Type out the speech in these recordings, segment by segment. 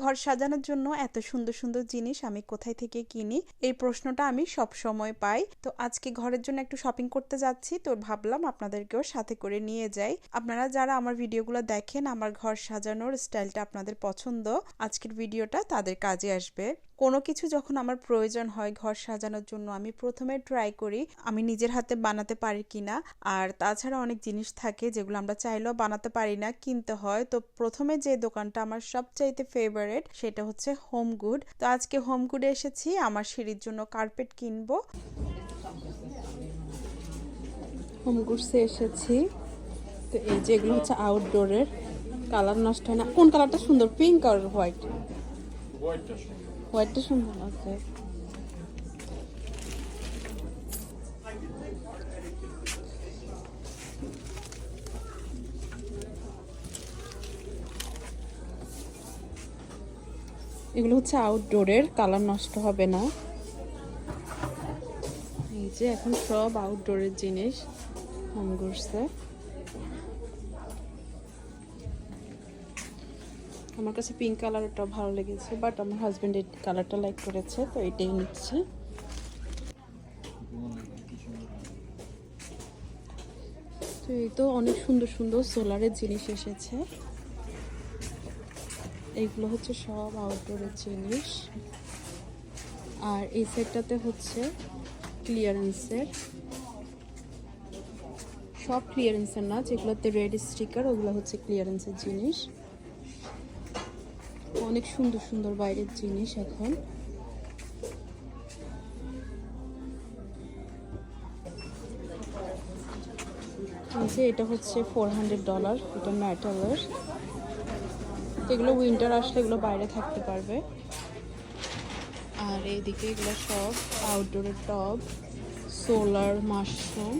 ঘর সাজানোর জন্য এত সুন্দর সুন্দর জিনিস আমি কোথায় থেকে কিনি? এই প্রশ্নটা আমি সব সময় পাই। তো আজকে ঘরের জন্য একটু শপিং করতে যাচ্ছি, তো ভাবলাম আপনাদেরকেও সাথে করে নিয়ে যাই। আপনারা যারা আমার ভিডিওগুলো দেখেন, আমার ঘর সাজানোর স্টাইলটা আপনাদের পছন্দ, আজকের ভিডিওটা তাদের কাজে আসবে। কোনো কিছু যখন আমার প্রয়োজন হয় ঘর সাজানোর জন্য, আমি প্রথমে ট্রাই করি আমি নিজের হাতে বানাতে পারি কিনা। আর তাছাড়া অনেক জিনিস থাকে যেগুলো আমরা চাইলেও বানাতে পারি না, কিনতে হয়। তো প্রথমে যে দোকানটা আমার সবচাইতে ফেভারেট সেটা হচ্ছে হোম গুড তো আজকে হোম গুডে এসেছি, আমার সিঁড়ির জন্য কার্পেট কিনবো। হোম গুডসে এসেছি। তো এই যেগুলো হচ্ছে আউটডোরের কালার নষ্ট হয় না। কোন কালারটা সুন্দর? পিঙ্ক আর হোয়াইট হোয়াইটটা সুন্দর আছে এগুলো হচ্ছে আউটডোরের কালার নষ্ট হবে না। এই যে এখন সব আউটডোরের জিনিস হোম গুডসে আমার কাছে পিঙ্ক কালারটা ভালো লেগেছে বাট আমার হাজব্যান্ড এই কালারটা লাইক করেছে, তো এটাই নিচ্ছি। তো এই তো অনেক সুন্দর সুন্দর সোলারের জিনিস এসেছে। এইগুলো হচ্ছে সব আউটডোরের জিনিস। আর এই সেটটাতে হচ্ছে ক্লিয়ারেন্সের সব ক্লিয়ারেন্সের না, যেগুলোতে রেড স্টিকার ওগুলো হচ্ছে ক্লিয়ারেন্সের জিনিস। অনেক সুন্দর সুন্দর বাইরের জিনিস এখন। যে এটা হচ্ছে ফোর হান্ড্রেড ডলার এটা মেটালের এগুলো উইন্টার আসলে এগুলো বাইরে থাকতে পারবে। আর এইদিকে এগুলো সব আউটডোরের টব সোলার মাশরুম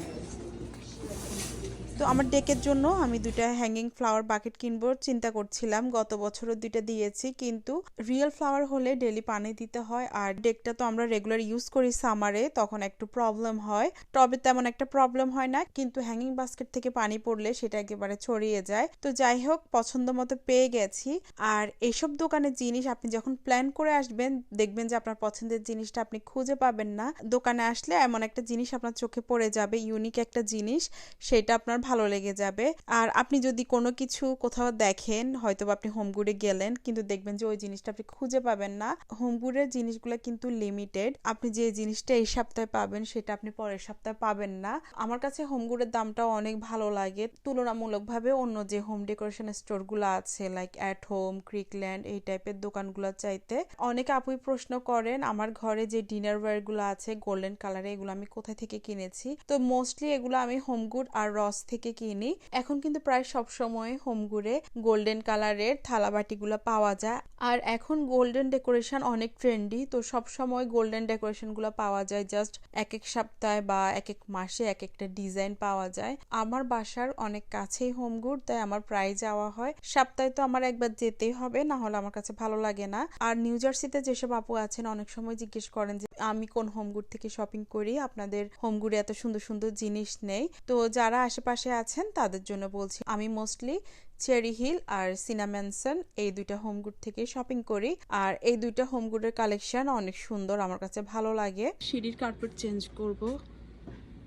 তো আমার ডেকের জন্য আমি দুইটা হ্যাঙ্গিং ফ্লাওয়ার বাকেট কিনবো। চিন্তা করছিলাম, গত বছরও দুইটা দিয়েছি, কিন্তু রিয়েল ফ্লাওয়ার হলে ডেলি পানি দিতে হয়। আর ডেকটা তো আমরা রেগুলার ইউজ করি সামারে তখন একটু প্রবলেম হয়। টবে তেমন একটা প্রবলেম হয় না, কিন্তু হ্যাঙ্গিং বাস্কেট থেকে পানি পড়লে সেটা একেবারে ছড়িয়ে যায়। তো যাই হোক, পছন্দ মতো পেয়ে গেছি। আর এইসব দোকানের জিনিস আপনি যখন প্ল্যান করে আসবেন, দেখবেন যে আপনার পছন্দের জিনিসটা আপনি খুঁজে পাবেন না। দোকানে আসলে এমন একটা জিনিস আপনার চোখে পড়ে যাবে ইউনিক একটা জিনিস, সেটা আপনার ভালো লেগে যাবে। আর আপনি যদি কোনো কিছু কোথাও দেখেন হয়তো আপনি হোমগুডে গেলেন, কিন্তু দেখবেন যে ওই জিনিসটা আপনি খুঁজে পাবেন না। হোমগুডের জিনিসগুলো কিন্তু লিমিটেড আপনি যে জিনিসটা এই সপ্তাহে পাবেন, সেটা আপনি পরের সপ্তাহে পাবেন না। আমার কাছে হোমগুডের দামটাও অনেক ভালো লাগে। তুলনামূলকভাবে অন্য যে হোম ডেকোরেশন স্টোরগুলো আছে লাইক অ্যাট হোম ক্রিকল্যান্ড এই টাইপের দোকানগুলো চাইতে, অনেকে আপুই প্রশ্ন করেন, আমার ঘরে যে ডিনার ওয়্যারগুলো আছে গোল্ডেন কালারে এগুলো আমি কোথা থেকে কিনেছি? তো মোস্টলি এগুলো আমি হোমগুড আর রস থেকে কিনি। এখন কিন্তু প্রায় সব সময় হোমগুড়ে গোল্ডেন কালারের থালা বাটিগুলো পাওয়া যায়। আর এখন গোল্ডেন ডেকোরেশন অনেক ট্রেন্ডি, তো সব সময় গোল্ডেন ডেকোরেশনগুলো পাওয়া যায়। জাস্ট এক এক সপ্তাহে বা এক এক মাসে এক একটা ডিজাইন পাওয়া যায়। আমার বাসার অনেক কাছেই হোমগুড তাই আমার প্রায় যাওয়া হয়। সপ্তাহে তো আমার একবার যেতেই হবে, না হলে আমার কাছে ভালো লাগে না। আর নিউ জার্সিতে যেসব আপু আছেন, অনেক সময় জিজ্ঞেস করেন যে, আমি কোন হোমগুড থেকে শপিং করি? আপনাদের হোমগুডে এত সুন্দর সুন্দর জিনিস নেই? তো যারা আশেপাশে আছেন, তাদের জন্য বলছি, আমি মোস্টলি চেরি হিল আর সিনামেনসন এই দুইটা হোমগুড থেকে শপিং করি। আর এই দুইটা হোমগুডের কালেকশন অনেক সুন্দর, আমার কাছে ভালো লাগে। সিঁড়ির কার্পেট চেঞ্জ করব।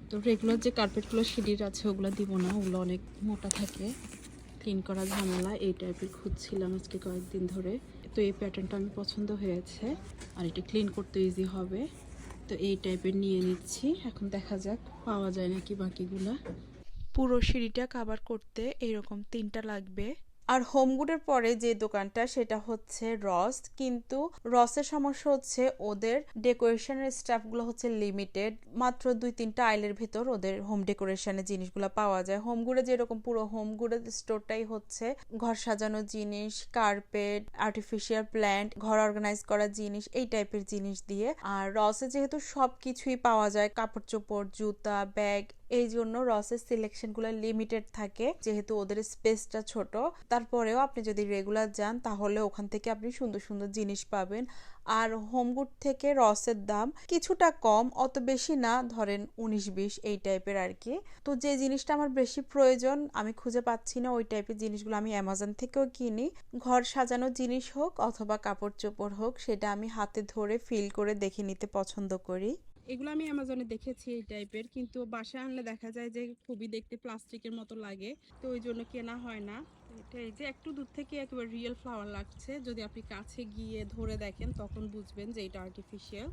তো রেগুলার যে কার্পেটগুলো সিঁড়ির আছে, ওগুলো দিব না, ওগুলো অনেক মোটা থাকে। ক্লিন করা ঝামেলা, এই টাইপের খুঁজছিলাম আজকে কয়েকদিন ধরে। তো এই প্যাটার্নটা আমি পছন্দ হয়েছে, আর এটা ক্লিন করতে ইজি হবে। তো এই টাইপের নিয়ে নিচ্ছি, এখন দেখা যাক, পাওয়া যায় নাকি বাকিগুলা। পুরো সিঁড়িটা কাভার করতে এরকম তিনটা লাগবে। আর হোমগুডের পরে যে দোকানটা, সেটা হচ্ছে রস কিন্তু রসের সমস্যা হচ্ছে ওদের ডেকোরেশনের স্টাফগুলো হচ্ছে লিমিটেড মাত্র দুই তিনটা আইলের ভেতর ওদের হোম ডেকোরেশনের জিনিসগুলো পাওয়া যায়। হোমগুডে যেরকম পুরো হোমগুডের স্টোরটাই হচ্ছে, ঘর সাজানো জিনিস কার্পেট আর্টিফিশিয়াল প্ল্যান্ট ঘর অর্গানাইজ করা জিনিস, এই টাইপের জিনিস দিয়ে। আর রসে যেহেতু সব কিছুই পাওয়া যায়, কাপড় চোপড়, জুতা ব্যাগ এই জন্য রসের সিলেকশনগুলো লিমিটেড থাকে, যেহেতু ওদের স্পেসটা ছোট। তারপরেও আপনি যদি রেগুলার যান, তাহলে ওখান থেকে আপনি সুন্দর সুন্দর জিনিস পাবেন। আর হোমগুড থেকে রসের দাম কিছুটা কম, অত বেশি না, ধরেন উনিশ বিশ, এই টাইপের আর কি তো যে জিনিসটা আমার বেশি প্রয়োজন, আমি খুঁজে পাচ্ছি না, ওই টাইপের জিনিসগুলো আমি অ্যামাজন থেকেও কিনি। ঘর সাজানোর জিনিস হোক, অথবা কাপড় চোপড় হোক, সেটা আমি হাতে ধরে ফিল করে দেখে নিতে পছন্দ করি। এগুলো আমি অ্যামাজনে দেখেছি এই টাইপের কিন্তু বাসায় আনলে দেখা যায় যে খুবই দেখতে প্লাস্টিকের মতো লাগে, তো ওই জন্য কেনা হয় না। এটা এই যে একটু দূর থেকে একেবারে রিয়েল ফ্লাওয়ার লাগছে, যদি আপনি কাছে গিয়ে ধরে দেখেন, তখন বুঝবেন যে এটা আর্টিফিশিয়াল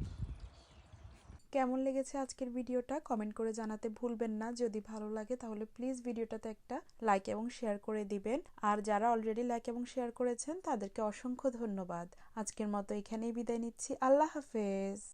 কেমন লেগেছে আজকের ভিডিওটা? কমেন্ট করে জানাতে ভুলবেন না। যদি ভালো লাগে, তাহলে প্লিজ ভিডিওটাতে একটা লাইক এবং শেয়ার করে দিবেন। আর যারা অলরেডি লাইক এবং শেয়ার করেছেন, তাদেরকে অসংখ্য ধন্যবাদ। আজকের মতো এখানেই বিদায় নিচ্ছি। আল্লাহ হাফেজ।